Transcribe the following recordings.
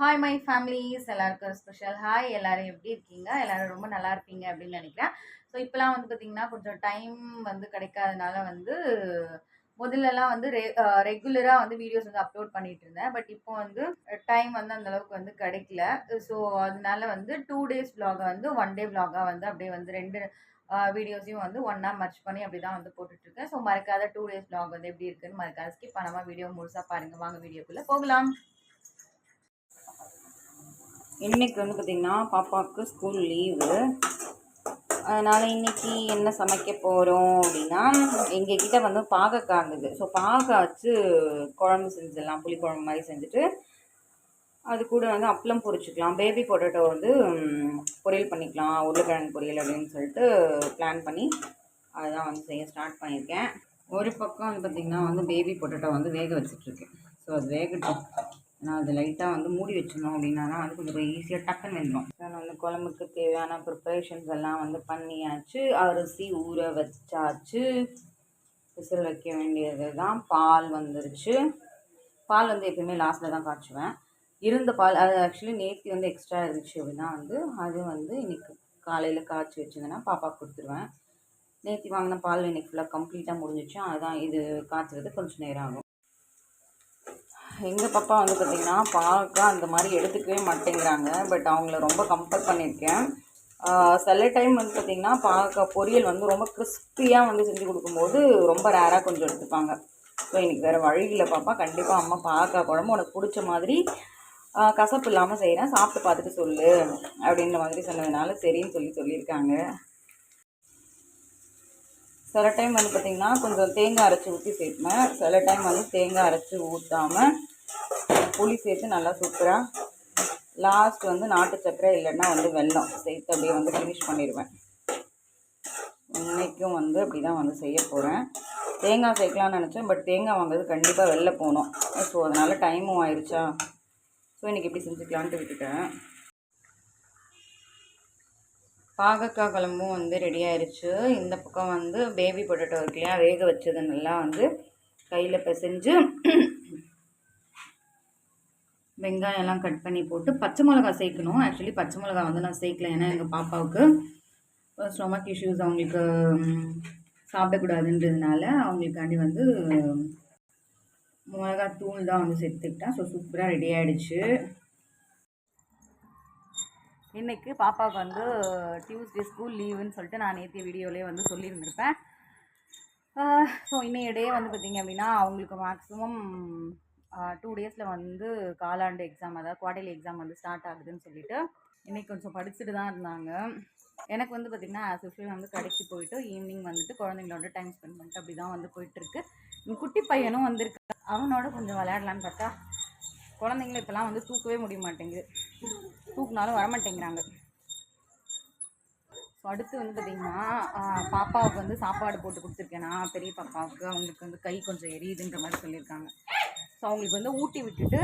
Hi my families எல்லாருக்கும் special hi எல்லோரும் எப்படி இருக்கீங்க? எல்லோரும் ரொம்ப நல்லா இருப்பீங்க அப்படின்னு நினைக்கிறேன். ஸோ இப்போலாம் வந்து பார்த்தீங்கன்னா கொஞ்சம் டைம் வந்து கிடைக்காதனால வந்து முதல்லலாம் வந்து ரெ ரெகுலராக வந்து வீடியோஸ் வந்து அப்லோட் பண்ணிகிட்டு இருந்தேன். பட் இப்போ வந்து டைம் வந்து அந்தளவுக்கு வந்து கிடைக்கல. ஸோ அதனால வந்து டூ டேஸ் விலாகை வந்து ஒன் டே விலாகாக வந்து அப்படியே வந்து ரெண்டு வீடியோஸையும் வந்து ஒன்றா மர்ச் பண்ணி அப்படி தான் வந்து போட்டுட்ருக்கேன் ஸோ மறக்காத டூ டேஸ் விலாக் வந்து எப்படி இருக்குன்னு மறக்காத ஸ்கிப் பண்ணாமல் வீடியோ முழுசாக பாருங்கள் வாங்க வீடியோக்குள்ளே போகலாம். இன்னைக்கு வந்து பார்த்திங்கன்னா பாப்பாவுக்கு ஸ்கூல் லீவு அதனால் இன்னைக்கு என்ன சமைக்க போகிறோம் அப்படின்னா எங்கள் கிட்டே வந்து பாகக்காய் இருந்தது ஸோ பாகக்காய் வச்சு குழம்பு செஞ்சிடலாம் புளி குழம்பு மாதிரி செஞ்சுட்டு அது கூட வந்து அப்பளம் பொரிச்சுக்கலாம். பேபி பொட்டேட்டோ வந்து பொரியல் பண்ணிக்கலாம். உருளைக்கிழங்கு பொரியல் அப்படின்னு சொல்லிட்டு பிளான் பண்ணி அதுதான் வந்து செய்ய ஸ்டார்ட் பண்ணியிருக்கேன். ஒரு பக்கம் வந்து பார்த்திங்கன்னா வந்து பேபி பொட்டேட்டோ வந்து வேக வச்சிட்ருக்கேன் ஸோ அது வேகட்டும். நான் அது லைட்டாக வந்து மூடி வச்சிருந்தோம் அப்படின்னா தான் அது கொஞ்சம் ஈஸியாக டக்குன்னு வந்துடும் நான் வந்து குழம்புக்கு தேவையான ப்ரிப்பரேஷன்ஸ் எல்லாம் வந்து பண்ணியாச்சு அரிசி ஊற வச்சாச்சு. விசில் வைக்க வேண்டியது தான் பால் வந்துருச்சு. பால் வந்து எப்பயுமே லாஸ்ட்டில் தான் காய்ச்சுவேன். இருந்த பால் அது ஆக்சுவலி நேற்று வந்து எக்ஸ்ட்ரா இருந்துச்சு அப்படின்னா வந்து அது வந்து இன்றைக்கி காலையில் காய்ச்சி வச்சிருந்தேன்னா பாப்பாவுக்கு கொடுத்துருவேன். நேற்று வாங்கின பால் இன்னைக்கு ஃபுல்லாக கம்ப்ளீட்டாக முடிஞ்சிச்சு. அதுதான் இது காய்ச்சறது கொஞ்சம் நேரம் ஆகும். எங்கள் பாப்பா வந்து பார்த்திங்கன்னா பாவக்காய் அந்த மாதிரி எடுத்துக்கவே மாட்டேங்கிறாங்க. பட் அவங்கள ரொம்ப கம்பேர் பண்ணியிருக்கேன். சில டைம் வந்து பார்த்திங்கன்னா பாவக்காய் பொரியல் வந்து ரொம்ப கிறிஸ்பியாக வந்து செஞ்சு கொடுக்கும்போது ரொம்ப ரேராக கொஞ்சம் எடுத்துப்பாங்க. ஸோ இன்றைக்கி வேறு வழியில் பாப்பா. கண்டிப்பாக அம்மா பாவக்காய் குழம்பு உனக்கு பிடிச்ச மாதிரி கசப்பு இல்லாமல் செய்கிறேன் சாப்பிட்டு பார்த்துட்டு சொல்லு. அப்படின்ற மாதிரி சொன்னதுனால சரின்னு சொல்லி சொல்லியிருக்காங்க. சில டைம் வந்து பார்த்திங்கன்னா கொஞ்சம் தேங்காய் அரைச்சி ஊற்றி சேர்ப்பேன். சில டைம் வந்து தேங்காய் அரைச்சி ஊற்றாமல் புளி சேர்த்து நல்லா சூப்பராக லாஸ்ட் வந்து நாட்டு சக்கரை இல்லைன்னா வந்து வெல்லம் சேர்த்து அப்படியே வந்து ஃபினிஷ் பண்ணிடுவேன். இன்றைக்கும் வந்து அப்படி தான் வந்து செய்ய போகிறேன் தேங்காய் சேர்க்கலாம்னு நினச்சேன் பட் தேங்காய் வாங்குறது கண்டிப்பாக வெளில போகணும். ஸோ அதனால் டைமும் ஆயிடுச்சா ஸோ இன்றைக்கி இப்படி செஞ்சுக்கலான்ட்டு விட்டுட்டேன் பாகக்காய் குழம்பும் வந்து ரெடி ஆயிடுச்சு இந்த பக்கம் வந்து பேபி பொட்டேட்டோ இருக்கு இல்லையா வேக வச்சது நல்லா வந்து கையில் பிசைஞ்சு வெங்காயம் எல்லாம் கட் பண்ணி போட்டு பச்சை மிளகா சேர்க்கணும். ஆக்சுவலி பச்சை மிளகா வந்து நான் சேர்க்கல. ஏன்னா எங்கள் பாப்பாவுக்கு ஸ்டொமக் இஷ்யூஸ் அவங்களுக்கு சாப்பிடக்கூடாதுன்றதுனால அவங்களுக்காண்டி வந்து மிளகாய் தூள் தான் வந்து சேர்த்துக்கிட்டேன் ஸோ சூப்பராக ரெடி ஆகிடுச்சு இன்றைக்கு பாப்பாவுக்கு வந்து டியூஸ்டே ஸ்கூல் லீவுன்னு சொல்லிட்டு நான் நேற்று வீடியோலேயே வந்து சொல்லியிருந்திருப்பேன். ஸோ இன்றைய டே வந்து பார்த்திங்க அப்படின்னா அவங்களுக்கு மேக்ஸிமம் டூ டேஸில் வந்து காலாண்டு எக்ஸாம் அதாவது குவார்டர்லி எக்ஸாம் வந்து ஸ்டார்ட் ஆகுதுன்னு சொல்லிட்டு இன்றைக்கி கொஞ்சம் படிச்சுட்டு தான் இருந்தாங்க. எனக்கு வந்து பார்த்திங்கன்னா ஆஸ் வந்து கடைக்கு போயிட்டு ஈவினிங் வந்துட்டு குழந்தைங்களோட டைம் ஸ்பெண்ட் பண்ணிட்டு அப்படி தான் வந்து போயிட்டுருக்கு. குட்டி பையனும் வந்திருக்கு அவனோட கொஞ்சம் விளையாடலான்னு பார்த்தா குழந்தைங்கள இப்போலாம் வந்து தூக்கவே முடிய மாட்டேங்குது. தூக்குனாலும் வரமாட்டேங்கிறாங்க. ஸோ அடுத்து வந்து பார்த்திங்கன்னா பாப்பாவுக்கு வந்து சாப்பாடு போட்டு கொடுத்துருக்கேன்னா பெரிய பாப்பாவுக்கு அவங்களுக்கு வந்து கை கொஞ்சம் எரியுதுன்ற மாதிரி சொல்லியிருக்காங்க. ஸோ அவங்களுக்கு வந்து ஊட்டி விட்டுட்டு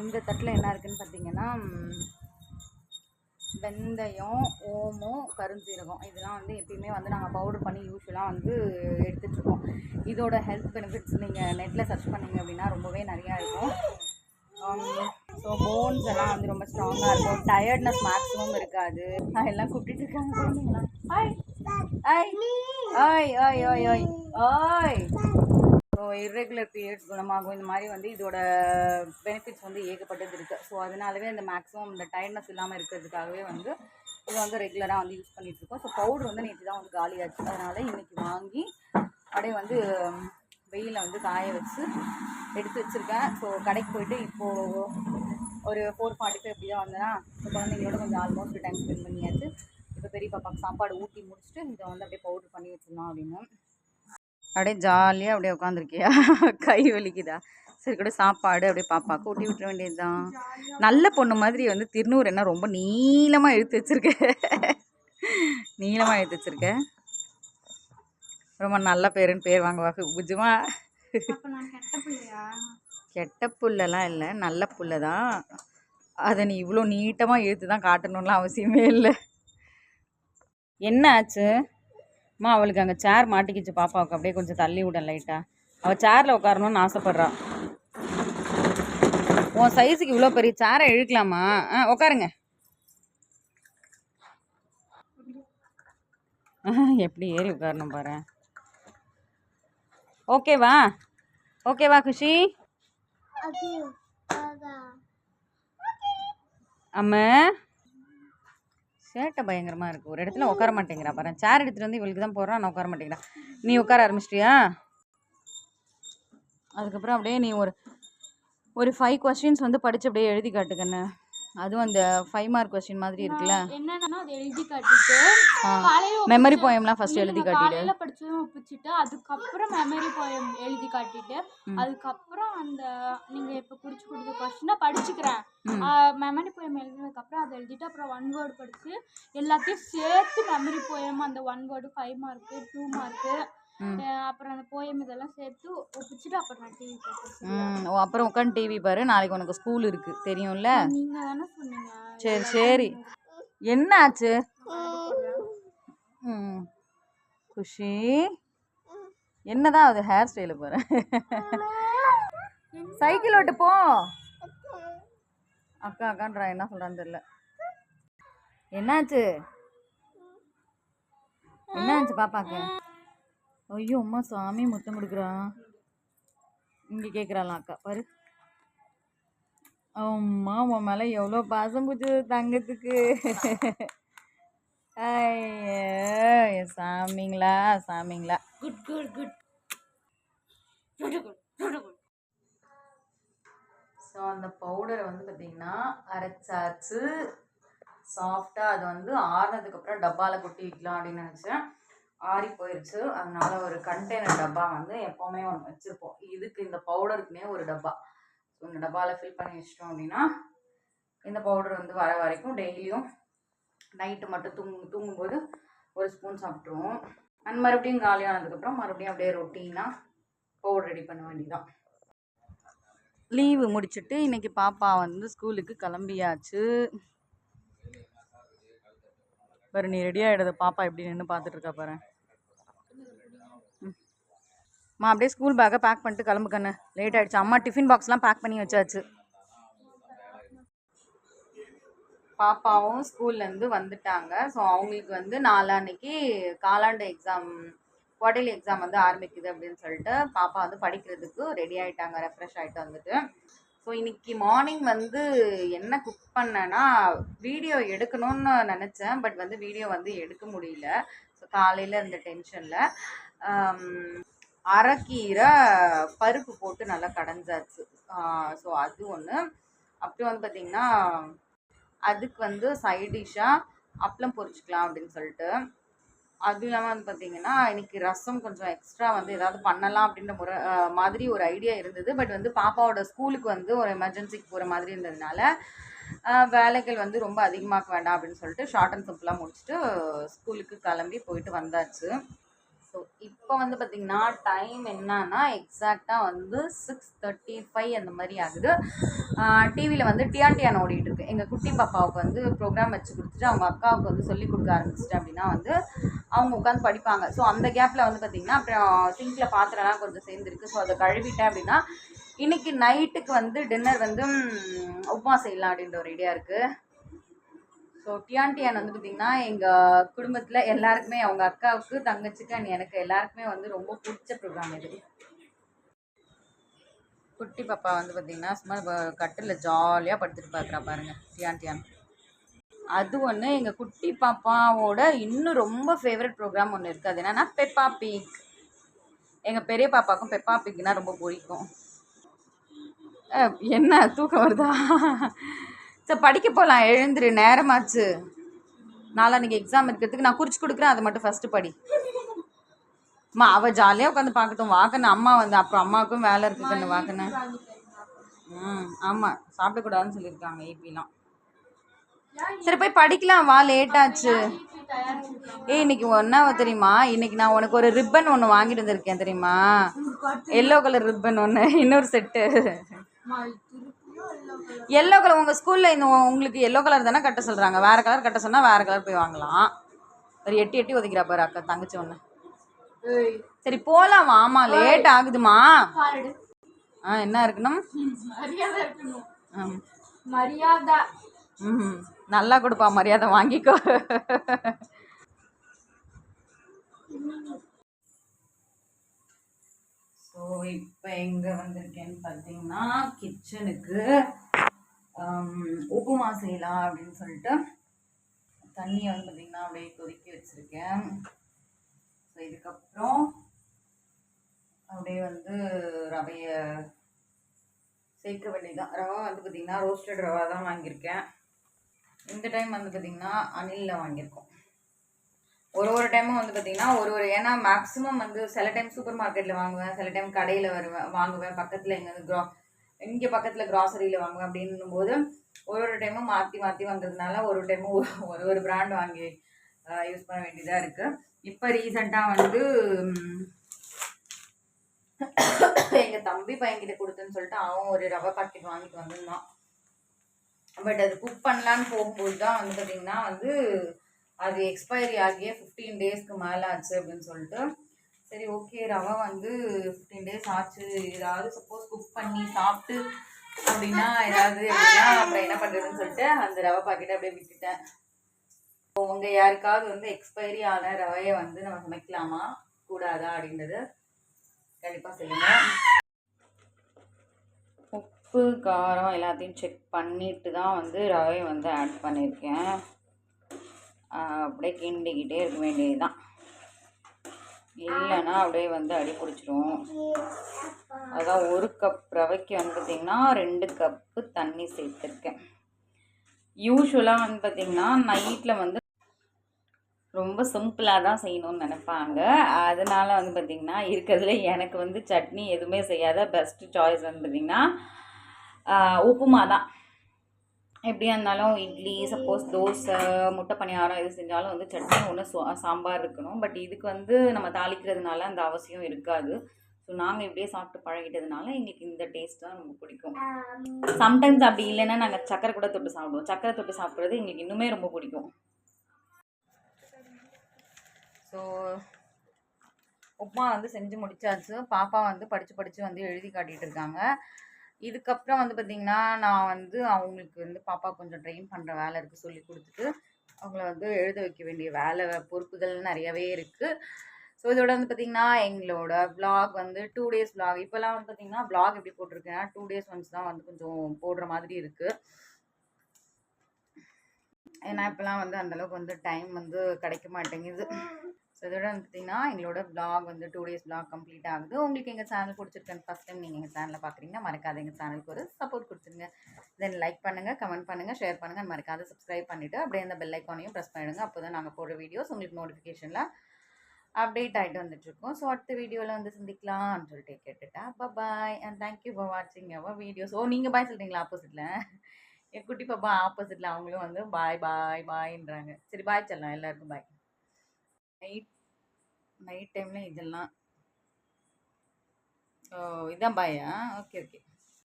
இந்த தட்டில் என்ன இருக்குதுன்னு பார்த்தீங்கன்னா வெந்தயம் ஓமம் கருஞ்சீரகம். இதெல்லாம் வந்து எப்பயுமே வந்து நாங்கள் பவுடர் பண்ணி யூஸ்வலாக வந்து எடுத்துகிட்ருக்கோம் இதோட ஹெல்த் பெனிஃபிட்ஸ் நீங்கள் நெட்டில் சர்ச் பண்ணீங்க அப்படின்னா ரொம்பவே நிறையா இருக்கும். ஸோ போன்ஸ் எல்லாம் வந்து ரொம்ப ஸ்ட்ராங்காக இருக்கும். டயர்ட்னஸ் மேக்ஸிமம் இருக்காது. எல்லாம் கூப்பிட்டு இருக்காங்க குழந்தைங்களா hi hi hi hi so irregular periods குணமாகும். இந்த மாதிரி வந்து இதோட பெனிஃபிட்ஸ் வந்து ஏகப்பட்டது இருக்குது ஸோ அதனாலவே இந்த மேக்ஸிமம் இந்த டயர்ட்னஸ் இல்லாமல் இருக்கிறதுக்காகவே வந்து இதை வந்து ரெகுலராக வந்து யூஸ் பண்ணிட்டு இருக்கோம். ஸோ பவுடர் வந்து நேற்று தான் வந்து காலியாச்சு. அதனால் இன்றைக்கி வாங்கி அப்படியே வந்து வெயிலில் வந்து காய வச்சு எடுத்து வச்சுருக்கேன். ஸோ கடைக்கு போயிட்டு இப்போது ஒரு ஃபோர் ஃபார்ட்டி ஃபைவ் அப்படி வந்தேன்னா ஸோ குழந்தைங்களோட கொஞ்சம் ஆல்மோஸ்ட் டைம் ஸ்பெண்ட் பண்ணியாச்சு. இப்போ பெரிய பாப்பாவுக்கு சாப்பாடு ஊட்டி முடிச்சுட்டு இதை வந்து அப்படியே பவுடர் பண்ணி வச்சிடலாம் அப்படின்னு. அப்படியே ஜாலியாக அப்படியே உட்காந்துருக்கியா கை வலிக்குதா? சரி கூட சாப்பாடு அப்படியே பாப்பாவுக்கு ஊட்டி விட்டுற வேண்டியதுதான். நல்ல பொண்ணு மாதிரி வந்து திருநூறு என்ன ரொம்ப நீளமாக எடுத்து வச்சுருக்கேன் நீளமாக எடுத்து வச்சுருக்கேன் ரொம்ப நல்ல பேருன்னு பேர் வாங்குவாக்கு புஜுமா கெட்ட புல்லெல்லாம் இல்லை நல்ல புல்லை தான் அதை நீ இவ்வளோ நீட்டமாக இழுத்து தான் காட்டணும்லாம் அவசியமே இல்லை. என்ன ஆச்சு அம்மா அவளுக்கு அங்கே சேர் மாட்டிக்கிச்சு பாப்பாவுக்கு. அப்படியே கொஞ்சம் தள்ளி விட லைட்டாக அவள் சேரில் உட்காரணும்னு ஆசைப்பட்றா. உன் சைஸுக்கு இவ்வளோ பெரிய சேரை இழுக்கலாமா? ஆ உட்காருங்க. எப்படி ஏறி உட்காரணும் பாரு. ஓகேவா? ஓகேவா குஷி? அம்ம சேட்டை பயங்கரமாக இருக்குது ஒரு இடத்துல உட்கார மாட்டேங்கிறா பாரு. சேர் எடுத்துகிட்டு வந்து இவளுக்கு தான் போகிறான் நான் உட்கார மாட்டேங்கிறா. நீ உட்கார ஆரம்பிச்சிட்டியா? அதுக்கப்புறம் அப்படியே நீ ஒரு ஒரு ஃபைவ் கொஸ்டின்ஸ் வந்து படித்து அப்படியே எழுதி காட்டுக்கண்ணே அதுவும் அந்த ஃபைவ் மார்க் கொஸ்டின் மாதிரி இருக்குல்ல என்னன்னா அதை எழுதி காட்டிட்டு மெமரி போயம்லாம் ஃபர்ஸ்ட் எழுதி நான் காட்டிடு காலையில படிச்சதும் ஒப்பிச்சுட்டு அதுக்கப்புறம் மெமரி போயம் எழுதி காட்டிட்டு. அதுக்கப்புறம் அந்த நீங்க இப்ப குறிச்சு கொடுத்த கொஸ்டினை படிச்சுக்கிறேன். மெமரி போயம் எழுதினதுக்கு அப்புறம் அதை எழுதிட்டு அப்புறம் ஒன் வேர்டு படிச்சு எல்லாத்தையும் சேர்த்து மெமரி போயம் அந்த one word five mark two mark. அப்புறம் அந்த போயம் இதெல்லாம் சேர்த்து ஒப்பிச்சுட்டு அப்புறம் நான் டிவி பார்ப்பேன் ம் ஓ அப்புறம் உட்காந்து டிவி பாரு. நாளைக்கு உனக்கு ஸ்கூல் இருக்கு. தெரியும்ல? நீங்க தானே சொன்னீங்க. சரி சரி. என்ன ஆச்சு? ம். குஷி. என்னதான் அது ஹேர் ஸ்டைலு பாரு. சைக்கிள் ஓட்டு போ. அக்கா. அக்கான்றா என்ன சொல்றான்னு தெரியல. என்னாச்சு? என்னாச்சு பாப்பாக்கு? ஐயோ அம்மா சாமி முத்தம் கொடுக்குறான் இங்கே கேட்குறாளாம் அக்கா பாரு. அம்மா உன் மேலே எவ்வளோ பாசம் பூச்சு தங்கத்துக்கு. ஐயோ சாமிங்களா சாமிங்களா. குட் குட் குட் ஸோ அந்த பவுடரை வந்து பார்த்தீங்கன்னா அரைச்சாச்சு. சாஃப்டாக அது வந்து ஆறுனதுக்கப்புறம் டப்பாவில் கொட்டி வைக்கலாம் அப்படின்னு நினச்சேன். ஆறி போயிடுச்சு அதனால ஒரு கண்டெய்னர் டப்பா வந்து எப்போவுமே ஒன்று வச்சுருப்போம். இதுக்கு இந்த பவுடருக்குமே ஒரு டப்பா. ஸோ இந்த டப்பாவில் ஃபில் பண்ணி வச்சிட்டோம் அப்படின்னா இந்த பவுடர் வந்து வர வரைக்கும் டெய்லியும் நைட்டு மட்டும் தூங்கு தூங்கும்போது ஒரு ஸ்பூன் சாப்பிட்ருவோம் அண்ட் மறுபடியும் காலியானதுக்கப்புறம் மறுபடியும் அப்படியே ரொட்டீனாக பவுடர் ரெடி பண்ண வேண்டியதான் லீவு முடிச்சுட்டு இன்றைக்கி பாப்பா வந்து ஸ்கூலுக்கு கிளம்பியாச்சு. பாரு நீ ரெடி ஆகிடுது பாப்பா எப்படி நின்று பார்த்துட்ருக்கா பாரு. அம்மா அப்படியே ஸ்கூல் பேக்கை பேக் பண்ணிட்டு கிளம்பு கண்ணு லேட் ஆகிடுச்சு அம்மா டிஃபின் பாக்ஸ்லாம் பேக் பண்ணி வச்சாச்சு. பாப்பாவும் ஸ்கூல்லேருந்து வந்துட்டாங்க. ஸோ அவங்களுக்கு வந்து நாளான்னைக்கு காலாண்டு எக்ஸாம் குவார்டர்லி எக்ஸாம் வந்து ஆரம்பிக்குது அப்படின்னு சொல்லிட்டு பாப்பா வந்து படிக்கிறதுக்கு ரெடி ஆகிட்டாங்க ரெஃப்ரெஷ் ஆகிட்டு வந்துட்டு. ஸோ இன்னைக்கு மார்னிங் வந்து என்ன குக் பண்ணேன்னா வீடியோ எடுக்கணும்னு நினச்சேன். பட் வந்து வீடியோ வந்து எடுக்க முடியல. ஸோ காலையில் இருந்த டென்ஷனில் அரைக்கீரை பருப்பு போட்டு நல்லா கடைஞ்சாச்சு. ஸோ அது ஒன்று அப்புறம் வந்து பார்த்திங்கன்னா அதுக்கு வந்து சைடிஷ்ஷாக அப்பளம் பொரிச்சிக்கலாம் அப்படின்னு சொல்லிட்டு. அதுவும் இல்லாமல் வந்து பார்த்தீங்கன்னா இன்றைக்கி ரசம் கொஞ்சம் எக்ஸ்ட்ரா வந்து ஏதாவது பண்ணலாம் அப்படின்ற முறை மாதிரி ஒரு ஐடியா இருந்தது. பட் வந்து பாப்பாவோட ஸ்கூலுக்கு வந்து ஒரு எமர்ஜென்சிக்கு போகிற மாதிரி இருந்ததுனால வேலைகள் வந்து ரொம்ப அதிகமாக்க வேண்டாம் அப்படின்னு சொல்லிட்டு ஷார்ட் அண்ட் சிம்பிளாக முடிச்சுட்டு ஸ்கூலுக்கு கிளம்பி போயிட்டு வந்தாச்சு. ஸோ இப்போ வந்து பார்த்திங்கன்னா டைம் என்னன்னா எக்ஸாக்டாக வந்து சிக்ஸ் தேர்ட்டி ஃபைவ் அந்த மாதிரி ஆகுது. டிவியில் வந்து டியான் ஓடிட்டு இருக்கு. எங்கள் குட்டி பாப்பாவுக்கு வந்து ப்ரோக்ராம் வச்சு கொடுத்துட்டு அவங்க அக்காவுக்கு வந்து சொல்லி கொடுக்க ஆரம்பிச்சிட்டு அப்படின்னா வந்து அவங்க உட்காந்து படிப்பாங்க. ஸோ அந்த கேப்பில் வந்து பார்த்திங்கன்னா அப்புறம் சிங்கில் பாத்திரம்லாம் கொஞ்சம் சேர்ந்துருக்கு. ஸோ அதை கழுவிட்டேன் அப்படின்னா இன்றைக்கி நைட்டுக்கு வந்து டின்னர் வந்து உப்புமா செய்யலாம் அப்படின்ற ஒரு ஐடியா இருக்குது ஸோ டியான் வந்து பார்த்திங்கன்னா எங்கள் குடும்பத்தில் எல்லாருக்குமே அவங்க அக்காவுக்கு தங்கச்சிக்கு அண்ட் எனக்கு எல்லாருக்குமே வந்து ரொம்ப பிடிச்ச ப்ரோக்ராம் இது. குட்டி பாப்பா வந்து பார்த்திங்கன்னா சும்மா கட்டில் ஜாலியாக படுத்துட்டு பார்க்குறா பாருங்கள் டியான் அது ஒன்று எங்கள் குட்டி பாப்பாவோட இன்னும் ரொம்ப ஃபேவரட் ப்ரோக்ராம் ஒன்று இருக்குது அது என்னன்னா பெப்பா பீக் எங்கள் பெரிய பாப்பாவுக்கும் பெப்பா பீக்னால் ரொம்ப பிடிக்கும். என்ன தூக்கம் வருதா? சரி படிக்க போகலாம் எழுந்துரு. நேரமாச்சு. நாளான்னைக்கு எக்ஸாம் இருக்கிறதுக்கு நான் குறிச்சு கொடுக்குறேன். அதை மட்டும் ஃபஸ்ட்டு படி. அம்மா அவள் ஜாலியாக உட்காந்து பார்க்கட்டும். வாக்கன்னு அம்மா வந்து அப்புறம் அம்மாவுக்கும் வேலை இருக்குதுன்னு வாக்கன்னு. ம் ஆமாம் சாப்பிடக்கூடாதுன்னு சொல்லியிருக்காங்க ஏபிலாம் சரி போய் படிக்கலாம். வா லேட்டாச்சு ஏ ஏய் இன்னைக்கு ஒன்றா தெரியுமா? இன்னைக்கு நான் உனக்கு ஒரு ரிப்பன் ஒன்று வாங்கிட்டு வந்திருக்கேன் தெரியுமா? எல்லோ கலர் ரிப்பன் ஒன்று இன்னொரு செட்டு எல்லோ கலர் உங்கள் ஸ்கூலில் இந்த உங்களுக்கு எல்லோ கலர் தானே கட்ட சொல்கிறாங்க வேறு கலர் கட்ட சொன்னால் வேறு கலர் போய் வாங்கலாம். ஒரு எட்டி எட்டி ஒதுக்கிறா பாரு அக்கா தங்கச்சி ஒன்று சரி போகலாம் வாமா லேட் ஆகுதுமா ஆ என்ன இருக்கணும்? மரியாதை ம் நல்லா கொடுப்பா மரியாதை வாங்கிக்கோ. ஸோ இப்போ எங்கே வந்திருக்கேன்னு பார்த்தீங்கன்னா கிச்சனுக்கு உப்புமா செய்யலாம் அப்படின்னு சொல்லிட்டு தண்ணியை வந்து பார்த்திங்கன்னா அப்படியே கொதிக்க வச்சுருக்கேன். ஸோ இதுக்கப்புறம் அப்படியே வந்து ரவையை சேர்க்க வேண்டியதுதான் ரவா வந்து பார்த்திங்கன்னா ரோஸ்டட் ரவா தான் வாங்கியிருக்கேன். இந்த டைம் வந்து பார்த்திங்கன்னா அணிலில் வாங்கியிருக்கோம். ஒரு ஒரு டைமும் வந்து பார்த்திங்கன்னா ஒரு ஒரு ஏன்னா மேக்ஸிமம் வந்து சில டைம் சூப்பர் மார்க்கெட்டில் வாங்குவேன் சில டைம் கடையில் வருவேன் வாங்குவேன். பக்கத்தில் எங்கேருந்து க்ரா இங்கே பக்கத்தில் கிராசரியில் வாங்குவேன் அப்படின்னும் போது ஒரு ஒரு டைமும் மாற்றி மாற்றி வாங்குறதுனால ஒரு டைமும் ஒரு ஒரு பிராண்ட் வாங்கி யூஸ் பண்ண வேண்டியதாக இருக்குது இப்போ ரீசெண்டாக வந்து எங்கள் தம்பி பையன்கிட்ட கொடுத்தேன்னு சொல்லிட்டு அவன் ஒரு ரவை பாக்கெட் வாங்கிட்டு வந்திருந்தான். பட் அது குக் பண்ணலான்னு போகும்போது தான் வந்து பார்த்திங்கன்னா வந்து அது எக்ஸ்பைரி ஆகியே ஃபிஃப்டீன் டேஸ்க்கு மேலே ஆச்சு அப்படின்னு சொல்லிட்டு சரி ஓகே ரவை வந்து ஃபிஃப்டீன் டேஸ் ஆச்சு. ஏதாவது சப்போஸ் குக் பண்ணி சாப்பிட்டு அப்படின்னா ஏதாவது அப்படின்னா அப்புறம் என்ன பண்ணுறதுன்னு சொல்லிட்டு அந்த ரவை பாக்கெட்டை அப்படியே விட்டுட்டேன். உங்கள் யாருக்காவது வந்து எக்ஸ்பைரி ஆன ரவையை வந்து நம்ம சமைக்கலாமா? கூடாதா அப்படின்றது கண்டிப்பாக சொல்லுங்கள் உப்பு காரம் எல்லாத்தையும் செக் பண்ணிட்டு தான் வந்து ரவையை வந்து ஆட் பண்ணியிருக்கேன். அப்படியே கிண்டிக்கிட்டே இருக்க வேண்டியது தான் இல்லைன்னா அப்படியே வந்து அடி பிடிச்சிரும். அதான் ஒரு கப் ரவைக்கு வந்து பார்த்திங்கன்னா ரெண்டு கப்பு தண்ணி சேர்த்துருக்கேன். யூஸ்வலாக வந்து பார்த்திங்கன்னா நைட்டில் வந்து ரொம்ப சிம்பிளாக தான் செய்யணும்னு நினைப்பாங்க. அதனால வந்து பார்த்திங்கன்னா இருக்கிறதுல எனக்கு வந்து சட்னி எதுவுமே செய்யாத பெஸ்ட்டு சாய்ஸ் வந்து பார்த்திங்கன்னா உப்புமா தான் எப்படியா இருந்தாலும் இட்லி சப்போஸ் தோசை முட்டை பணியாரம் எது செஞ்சாலும் வந்து சட்னி ஒன்று சாம்பார் இருக்கணும். பட் இதுக்கு வந்து நம்ம தாளிக்கிறதுனால அந்த அவசியம் இருக்காது. ஸோ நாங்கள் இப்படியே சாப்பிட்டு பழகிட்டதுனால எங்களுக்கு இந்த டேஸ்ட் தான் ரொம்ப பிடிக்கும். சம்டைம்ஸ் அப்படி இல்லைன்னா நாங்கள் சக்கரை கூட தொட்டு சாப்பிடுவோம். சக்கரை தொட்டு சாப்பிட்றது எங்களுக்கு இன்னுமே ரொம்ப பிடிக்கும். ஸோ உப்மா வந்து செஞ்சு முடிச்சாச்சு. பாப்பா வந்து படித்து படித்து வந்து எழுதி காட்டிகிட்டு இருக்காங்க. இதுக்கப்புறம் வந்து பார்த்திங்கன்னா நான் வந்து அவங்களுக்கு வந்து பாப்பா கொஞ்சம் ட்ரெயின் பண்ணுற வேலை இருக்குது சொல்லி கொடுத்துட்டு அவங்கள வந்து எழுத வைக்க வேண்டிய வேலை பொறுப்புகள் நிறையவே இருக்குது ஸோ இதோட வந்து பார்த்திங்கன்னா எங்களோட ப்ளாக் வந்து டூ டேஸ் ப்ளாக் இப்போல்லாம் வந்து பார்த்திங்கன்னா ப்ளாக் எப்படி போட்டிருக்கேன்னா டூ டேஸ் ஒன்ஸ் தான் வந்து கொஞ்சம் போடுற மாதிரி இருக்குது ஏன்னா இப்போலாம் வந்து அந்தளவுக்கு வந்து டைம் வந்து கிடைக்க மாட்டேங்குது. ஸோ இதோட வந்து பார்த்திங்கன்னா எங்களோட பிளாக் வந்து டூ டேஸ் பிளாக் கம்ப்ளீட் ஆகுது. உங்களுக்கு எங்கள் சேனல் பிடிச்சிருக்கேன் ஃபஸ்ட் டைம் நீங்கள் எங்கள் சேனலில் பார்க்குறீங்கன்னா மறக்காத எங்கள் சேனலுக்கு ஒரு சப்போர்ட் கொடுத்துருங்க. தென் லைக் பண்ணுங்கள் கமெண்ட் பண்ணுங்கள் ஷேர் பண்ணுங்கள் மறக்காத சப்ஸ்கிரைப் பண்ணிவிட்டு அப்படியே அந்த பெல் ஐக்கானையும் ப்ரெஸ் பண்ணிவிடுங்க அப்போ தான் நாங்கள் போடுற வீடியோஸ் உங்களுக்கு நோட்டிஃபிகேஷனில் அப்டேட் ஆகிட்டு வந்துட்டுருக்கோம் ஸோ அடுத்த வீடியோவில் வந்து சந்திக்கலாம்னு சொல்லிட்டு கேட்டுட்டா. பாய் அண்ட் தேங்க்யூ ஃபார் வாட்சிங் அவர் வீடியோஸ் ஓ நீங்கள் பாய் சொல்கிறீங்களா ஆப்போசிட்டில் என் குட்டி பாப்பா ஆப்போசிட்டில் அவங்களும் வந்து பாய் பாய் பாய்ன்றாங்க சரி பாய் சொல்லலாம். எல்லாருக்கும் பாய் நைட் நைட் டைமில் இதெல்லாம். ஓ இதான் பாயா? Okay okay.